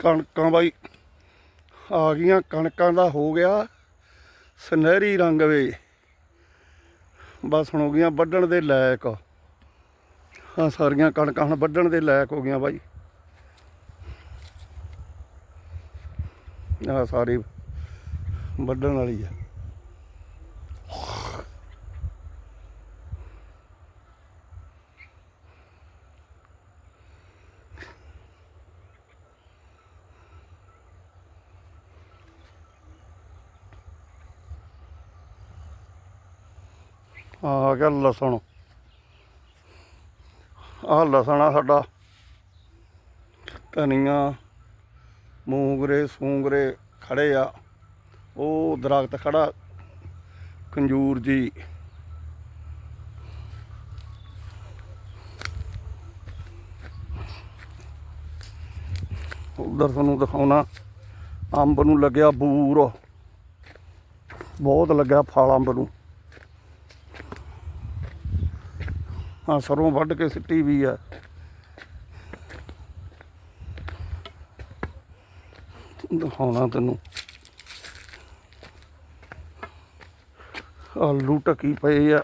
ਕਣਕਾਂ ਬਾਈ, ਆ ਗਈਆਂ, ਕਣਕਾਂ ਦਾ ਹੋ ਗਿਆ ਸੁਨਹਿਰੀ ਰੰਗ ਵੇ। ਬਸ ਹੁਣ ਹੋ ਗਈਆਂ ਵੱਢਣ ਦੇ ਲਾਇਕ। ਆ ਸਾਰੀਆਂ ਕਣਕਾਂ ਹੁਣ ਵੱਢਣ ਦੇ ਲਾਇਕ ਹੋ ਗਈਆਂ ਬਾਈ। ਆ ਸਾਰੀ ਵੱਢਣ ਵਾਲੀ ਆ। ਆ ਗਿਆ ਲਸਣ। ਆ ਲਸਣ ਆ ਸਾਡਾ। ਧਨੀਆ, ਮੂੰਗਰੇ, ਸੂੰਗਰੇ ਖੜੇ ਆ। ਉਹ ਦਰਖਤ ਖੜਾ। ਖੰਜੂਰ ਜੀ। ਉਧਰ ਤੁਹਾਨੂੰ ਦਿਖਾਉਣਾ। ਅੰਬ ਨੂੰ ਲੱਗਿਆ ਬੂਰ। ਬਹੁਤ ਲੱਗਿਆ ਫਲ ਅੰਬ ਨੂੰ। ਹਾਂ ਸਰੋਂ ਵੱਢ ਕੇ ਸਿੱਟੀ ਵੀ ਆ। ਦਿਖਾਉਣਾ ਤੈਨੂੰ। ਆਲੂ ਟਕੀ ਪਏ ਆ।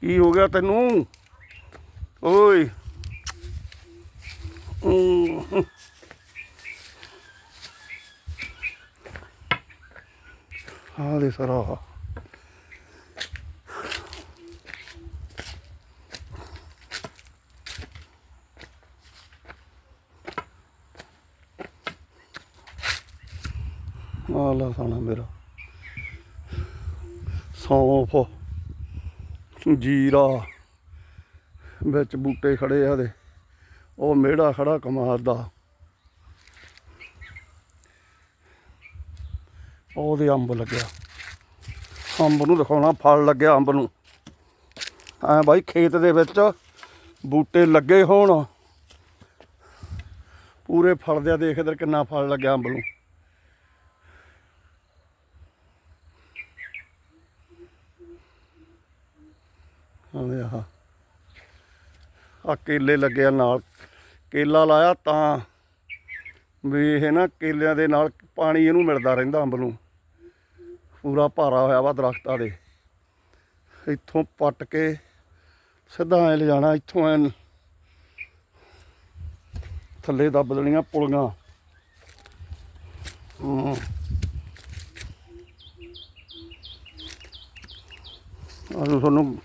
ਕੀ ਹੋ ਗਿਆ ਤੈਨੂੰ? ਓਏ। ਹਮ। ਆ ਦੇ ਸਰਾ ਆ ਲਾ ਸਾਣਾ ਮੇਰਾ ਸੌਂਫ ਜੀਰਾ ਵਿੱਚ ਬੂਟੇ ਖੜੇ ਆ ਦੇ ਉਹ ਮੇੜਾ ਖੜਾ ਕਮਾਲ ਦਾ ਉਹਦੇ ਅੰਬ ਲੱਗਿਆ। ਅੰਬ ਨੂੰ ਦਿਖਾਉਣਾ, ਫਲ ਲੱਗਿਆ ਅੰਬ ਨੂੰ। ਐ ਬਾਈ ਖੇਤ ਦੇ ਵਿੱਚ ਬੂਟੇ ਲੱਗੇ ਹੋਣ। ਪੂਰੇ ਫਲਦੇ ਆ, ਦੇਖ ਇਧਰ ਕਿੰਨਾ ਫਲ ਲੱਗਿਆ ਅੰਬ ਨੂੰ। ਆਵੇ ਆਹ। ਆ ਕੇਲੇ ਲੱਗੇ ਨਾਲ। ਕੇਲਾ ਲਾਇਆ ਤਾਂ ਵੀ ਇਹ ਨਾ ਕੇਲਿਆਂ ਦੇ ਨਾਲ ਪਾਣੀ ਇਹਨੂੰ ਮਿਲਦਾ ਰਹਿੰਦਾ ਅੰਬ ਨੂੰ। ਪੂਰਾ ਭਾਰਾ ਹੋਇਆ ਵਾ ਦਰਖਤਾਂ ਦੇ। ਇੱਥੋਂ ਪੱਟ ਕੇ ਸਿੱਧਾ ਐ ਲਿਜਾਣਾ, ਇੱਥੋਂ ਐ ਥੱਲੇ ਦੱਬ ਦੇਣੀਆਂ ਪੁਲੀਆਂ। ਹੂੰ। ਤੁਹਾਨੂੰ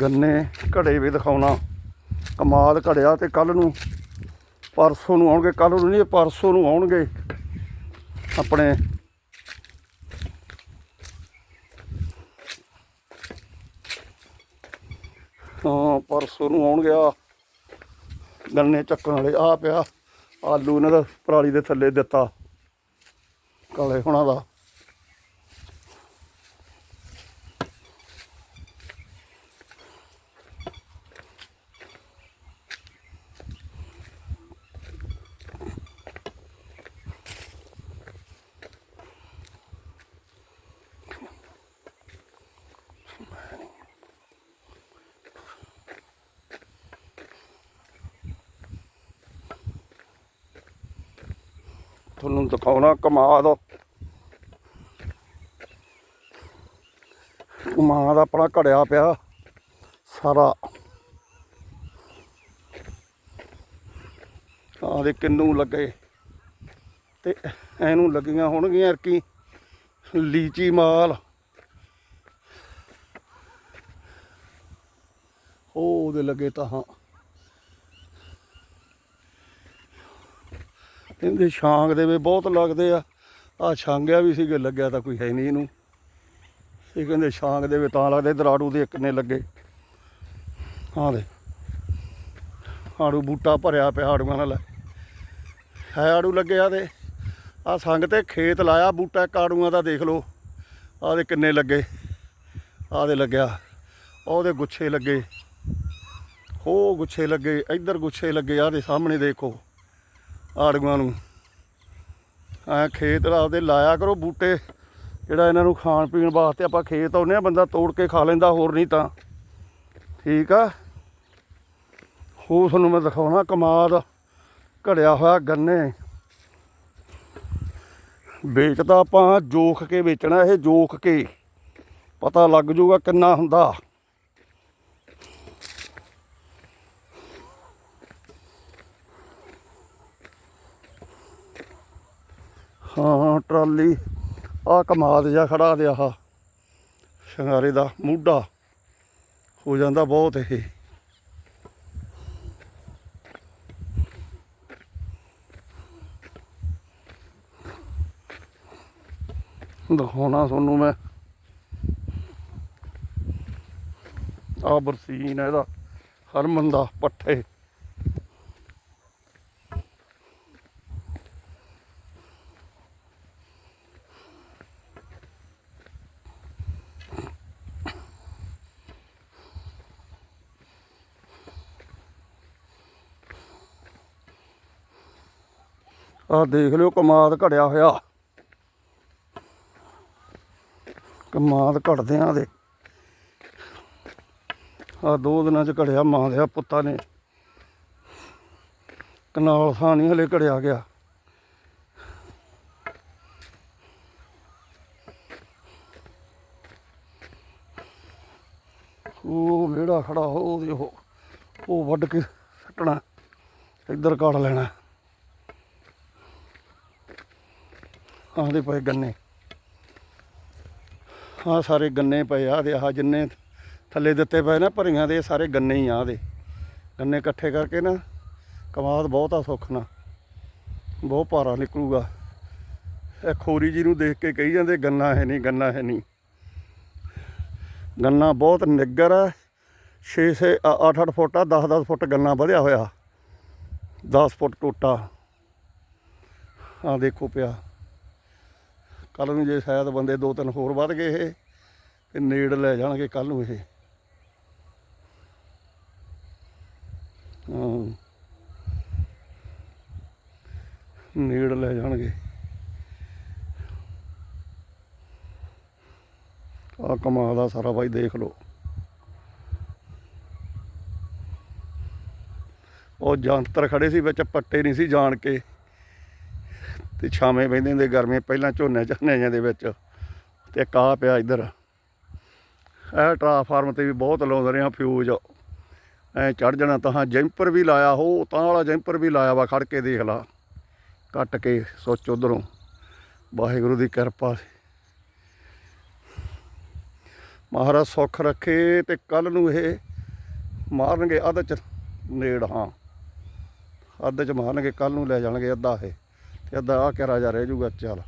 ਗੰਨੇ ਘੜੇ ਵੀ ਦਿਖਾਉਣਾ। ਕਮਾਲ ਘੜਿਆ ਤੇ ਕੱਲ ਨੂੰ, ਪਰਸੋਂ ਨੂੰ ਆਉਣਗੇ। ਕੱਲ ਨੂੰ ਨਹੀਂ, ਪਰਸੋਂ ਨੂੰ ਆਉਣਗੇ। ਆਪਣੇ ਪਰਸੋਂ ਨੂੰ ਆਉਣਗੇ ਆ ਗੰਨੇ ਚੱਕਣ ਵਾਲੇ ਆ ਪਿਆ। ਆਲੂ ਇਹਨਾਂ ਦਾ ਪਰਾਲੀ ਦੇ ਥੱਲੇ ਦਿੱਤਾ। ਕਾਲੇ ਹੁਣਾਂ ਦਾ। ਤੁਹਾਨੂੰ ਦਿਖਾਉਣਾ ਕਮਾਦ। ਕਮਾਦ ਆਪਣਾ ਘੜਿਆ ਪਿਆ ਸਾਰਾ। ਆਹ ਦੇ ਕਿੰਨੂ ਲੱਗੇ। ਤੇ ਇਹਨੂੰ ਲੱਗੀਆਂ ਹੋਣਗੀਆਂ ਕੀ ਲੀਚੀ ਮਾਲ। ਉਹ ਉਹਦੇ ਲੱਗੇ ਤਾਂ ਹਾਂ। ਇਹਦੇ ਛਾਂਗ ਦੇ ਵੀ ਬਹੁਤ ਲੱਗਦੇ ਆ। ਆ ਛਾਂਗਿਆ ਵੀ ਸੀਗੇ, ਲੱਗਿਆ ਤਾਂ ਕੋਈ ਹੈ ਨਹੀਂ ਇਹਨੂੰ। ਇਹ ਕਹਿੰਦੇ ਛਾਂਗ ਦੇ ਵੀ ਤਾਂ ਲੱਗਦੇ ਦਰਾੜੂ ਦੇ ਇੱਕ ਨੇ ਲੱਗੇ। ਹਾਂ ਦੇ ਆੜੂ ਬੂਟਾ ਭਰਿਆ ਪਿਆ ਆੜੂਆਂ ਨਾਲ। ਹੈ ਆੜੂ ਲੱਗਿਆ ਆ ਤੇ। ਆ ਸੰਗ ਤੇ ਖੇਤ ਲਾਇਆ ਬੂਟਾ, ਇੱਕ ਆੜੂਆਂ ਦਾ ਦੇਖ ਲਓ। ਆਹ ਦੇ ਕਿੰਨੇ ਲੱਗੇ। ਆਹ ਦੇ ਲੱਗਿਆ। ਉਹਦੇ ਗੁੱਛੇ ਲੱਗੇ। ਹੋ ਗੁੱਛੇ ਲੱਗੇ, ਇੱਧਰ ਗੁੱਛੇ ਲੱਗੇ, ਆਹ ਦੇ ਸਾਹਮਣੇ ਦੇਖੋ। ਆੜੂਆਂ ਨੂੰ। ਐ ਖੇਤ ਦਾ ਉਹਦੇ ਲਾਇਆ ਕਰੋ ਬੂਟੇ, ਜਿਹੜਾ ਇਹਨਾਂ ਨੂੰ ਖਾਣ ਪੀਣ ਵਾਸਤੇ ਆਪਾਂ ਖੇਤ ਆਉਂਦੇ ਆ ਬੰਦਾ ਤੋੜ ਕੇ ਖਾ ਲੈਂਦਾ, ਹੋਰ ਨਹੀਂ ਤਾਂ। ਠੀਕ ਆ? ਹੋਰ ਤੁਹਾਨੂੰ ਮੈਂ ਦਿਖਾਉਣਾ, ਕਮਾਦ ਘੜਿਆ ਹੋਇਆ ਗੰਨੇ। ਵੇਚਦਾ ਆਪਾਂ, ਜੋਖ ਕੇ ਵੇਚਣਾ, ਇਹ ਜੋਖ ਕੇ। ਪਤਾ ਲੱਗ ਜੂਗਾ ਕਿੰਨਾ ਹੁੰਦਾ ਹਾਂ ਟਰਾਲੀ ਆ ਕਮਾਦ ਜਿਹਾ ਖੜਾ ਦਿਆ ਆ ਸ਼ਿੰਗਾਰੇ ਦਾ ਮੂਢਾ। ਹੋ ਜਾਂਦਾ ਬਹੁਤ ਇਹ। ਦਿਖਾਉਣਾ ਤੁਹਾਨੂੰ ਮੈਂ। ਆ ਬਰਸੀਨ ਇਹਦਾ, ਹਰਮਨ ਦਾ ਪੱਠੇ। ਆ ਦੇਖ ਲਿਓ ਕਮਾਦ ਘੜਿਆ ਹੋਇਆ। ਕਮਾਦ ਘੜਦੇ ਆ ਦੇ। ਆ ਦੋ ਦਿਨਾਂ ਚ ਘੜਿਆ ਮਾਂ ਦੇ ਪੁੱਤਾਂ ਨੇ। ਕਨਾਲ ਥਾਂ ਨਹੀਂ ਹਲੇ ਘੜਿਆ ਗਿਆ। ਉਹ ਵਿਹੜਾ ਖੜਾ, ਉਹ ਦੇਖੋ, ਉਹ ਵੱਢ ਕੇ ਸੱਟਣਾ, ਇੱਧਰ ਕਾੜ ਲੈਣਾ। ਆਹਦੇ ਪਏ ਗੰਨੇ। ਆ ਸਾਰੇ ਗੰਨੇ ਪਏ ਆ ਦੇ ਆਹ ਜਿੰਨੇ ਥੱਲੇ ਦਿੱਤੇ ਪਏ ਨਾ ਭਰੀਆਂ ਦੇ ਸਾਰੇ ਗੰਨੇ ਹੀ ਆ ਦੇ। ਗੰਨੇ ਇਕੱਠੇ ਕਰਕੇ ਨਾ ਕਮਾਦ ਬਹੁਤ ਆ ਸੁੱਖ ਨਾ ਬਹੁਤ ਭਾਰਾ ਨਿਕਲੂਗਾ। ਇਹ ਖੋਰੀ ਜੀ ਨੂੰ ਦੇਖ ਕੇ ਕਹੀ ਜਾਂਦੇ, ਗੰਨਾ ਹੈ ਨਹੀਂ, ਗੰਨਾ ਹੈ ਨਹੀਂ। ਗੰਨਾ ਬਹੁਤ ਨਿੱਗਰ ਹੈ 6 6 8 8 ਫੁੱਟ ਆ 10 10 ਫੁੱਟ ਗੰਨਾ ਵਧਿਆ ਹੋਇਆ। 10 ਫੁੱਟ ਟੋਟਾ। ਆ ਦੇਖੋ ਪਿਆ। ਕੱਲ ਨੂੰ ਜੇ ਸ਼ਾਇਦ ਬੰਦੇ ਦੋ ਤਿੰਨ ਹੋਰ ਵੱਧ ਗਏ ਇਹ, ਤੇ ਨੇੜ ਲੈ ਜਾਣਗੇ ਕੱਲ ਨੂੰ ਇਹ। ਨੇੜ ਲੈ ਜਾਣਗੇ। ਆ ਕਮਾਲ ਦਾ ਸਾਰਾ ਬਾਈ, ਦੇਖ ਲਓ। ਉਹ ਜੰਤਰ ਖੜੇ ਸੀ ਵਿੱਚ, ਪੱਟੇ ਨਹੀਂ ਸੀ ਜਾਣ ਕੇ। ਤੇ ਛਾਵੇਂ ਬਹਿੰਦੇ ਹੁੰਦੇ ਗਰਮੀ ਪਹਿਲਾਂ ਝੋਨੇ ਝਾਨਿਆਂ ਦੇ ਵਿੱਚ ਤੇ ਕਾਹ ਪਿਆ ਇੱਧਰ। ਇਹ ਟਰਾਂਸਫਾਰਮ ਤੇ ਵੀ ਬਹੁਤ ਲਾਉਂਦੇ ਰਹੇ ਆ ਫਿਊਜ਼ ਐ ਚੜ ਜਾਣਾ ਤਾਂ ਜੈਂਪਰ ਵੀ ਲਾਇਆ ਹੋ, ਤਾਂ ਵਾਲਾ ਜੈਂਪਰ ਵੀ ਲਾਇਆ ਵਾ ਖੜ ਕੇ ਦੇਖ ਲਾ। ਕੱਟ ਕੇ ਸੋਚ ਉਧਰੋਂ। ਵਾਹਿਗੁਰੂ ਦੀ ਕਿਰਪਾ ਮਹਾਰਾਜ ਸੁੱਖ ਰੱਖੇ ਤੇ ਕੱਲ ਨੂੰ ਇਹ ਮਾਰਨਗੇ ਅੱਧ ਚ ਨੇੜ, ਹਾਂ। ਅੱਧ ਚ ਮਾਰਨਗੇ ਕੱਲ ਨੂੰ ਲੈ ਜਾਣਗੇ ਅੱਧਾ ਇਹ। ਤੇ ਅੱਧਾ ਆ ਕੇ ਰਾਜਾ ਰਹਿ ਜੂਗਾ, ਚੱਲ।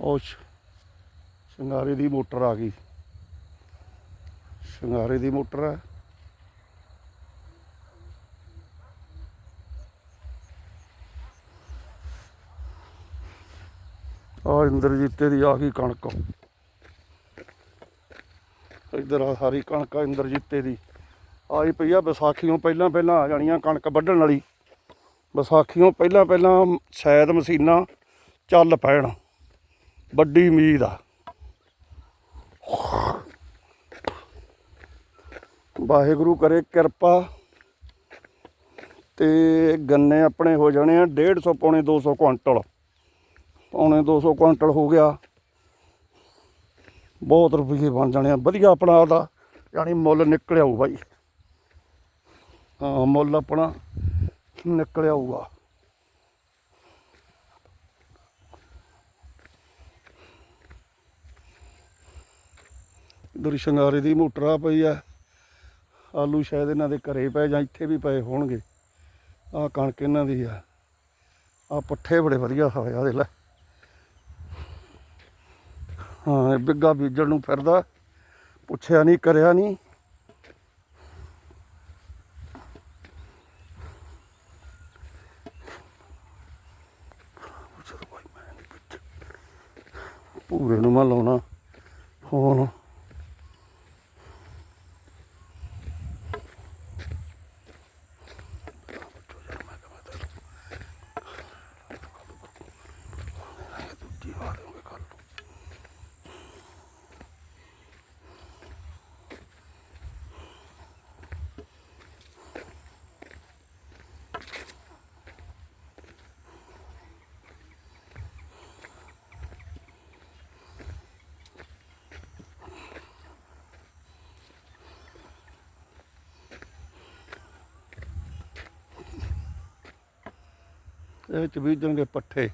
ਉਹ ਸ਼ਿੰਗਾਰੇ ਦੀ ਮੋਟਰ ਆ ਗਈ। ਸ਼ਿੰਗਾਰੇ ਦੀ ਮੋਟਰ ਹੈ ਆ ਇੰਦਰਜੀਤੇ ਦੀ ਆ ਗਈ ਕਣਕ। ਇੱਧਰ ਆ ਸਾਰੀ ਕਣਕ ਆ ਇੰਦਰਜੀਤੇ ਦੀ। ਆਈ ਪਈ ਆ ਵਿਸਾਖੀਓਂ ਪਹਿਲਾਂ ਪਹਿਲਾਂ ਆ ਜਾਣੀਆਂ ਕਣਕ ਵੱਢਣ ਵਾਲੀ। ਵਿਸਾਖੀਓਂ ਪਹਿਲਾਂ ਪਹਿਲਾਂ ਸ਼ਾਇਦ ਮਸ਼ੀਨਾਂ ਚੱਲ ਪੈਣ। ਵੱਡੀ ਉਮੀਦ ਆ। ਵਾਹਿਗੁਰੂ ਕਰੇ ਕਿਰਪਾ ਤੇ ਗੰਨੇ ਆਪਣੇ ਹੋ ਜਾਣੇ ਆ 150 ਪੌਣੇ 200 ਕੁਇੰਟਲ। ਪੌਣੇ 200 ਕੁਇੰਟਲ ਹੋ ਗਿਆ। ਬਹੁਤ ਰੁਪਏ ਬਣ ਜਾਣੇ ਆ। ਵਧੀਆ ਆਪਣਾ ਉਹਦਾ ਯਾਨੀ ਮੁੱਲ ਨਿਕਲ ਆਊ ਬਾਈ ਹਾਂ, ਮੁੱਲ ਆਪਣਾ ਨਿਕਲ ਆਊਗਾ ਇਧਰ ਸ਼ਿੰਗਾਰੇ ਦੀ ਮੋਟਰ ਆ ਪਈ ਆ, ਆਲੂ ਸ਼ਾਇਦ ਇਹਨਾਂ ਦੇ ਘਰੇ ਪਏ ਜਾਂ, ਇੱਥੇ ਵੀ ਪਏ ਹੋਣਗੇ। ਆਹ ਕਣਕ ਇਹਨਾਂ ਦੀ ਆ। ਆ ਪੱਠੇ ਬੜੇ ਵਧੀਆ ਹੋਏ ਆ ਦੇ ਲੈ। ਹਾਂ ਬਿੱਗਾ ਬੀਜਣ ਨੂੰ ਫਿਰਦਾ। ਪੁੱਛਿਆ ਨਹੀਂ ਕਰਿਆ ਨਹੀਂ ਪੂਰੇ ਨੂੰ ਮੈਂ ਲਾਉਣਾ ਫੋਨ। ਇਹਦੇ ਵਿੱਚ ਬੀਜਣਗੇ ਪੱਠੇ।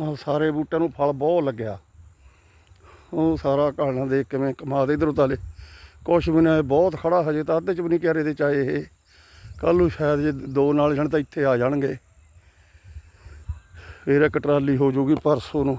ਹਾਂ, ਸਾਰੇ ਬੂਟਿਆਂ ਨੂੰ ਫਲ ਬਹੁਤ ਲੱਗਿਆ। ਉਹ ਸਾਰਾ ਕਹਾਣਾ ਦੇ ਕਿਵੇਂ ਕਮਾਦ ਇਧਰੋਂ ਤਾਲੇ। ਕੁਛ ਵੀ ਨਾ ਬਹੁਤ ਖੜਾ ਹਜੇ ਤਾਂ, ਅੱਧੇ ਚ ਵੀ ਨਹੀਂ ਕਿਆਰੇ ਦੇ ਚਾਏ ਇਹ। ਕੱਲ ਨੂੰ ਸ਼ਾਇਦ ਜੇ ਦੋ ਨਾਲ ਜਾਣ ਤਾਂ ਇੱਥੇ ਆ ਜਾਣਗੇ। ਫਿਰ ਇੱਕ ਟਰਾਲੀ ਹੋ ਜਾਊਗੀ ਪਰਸੋਂ ਨੂੰ।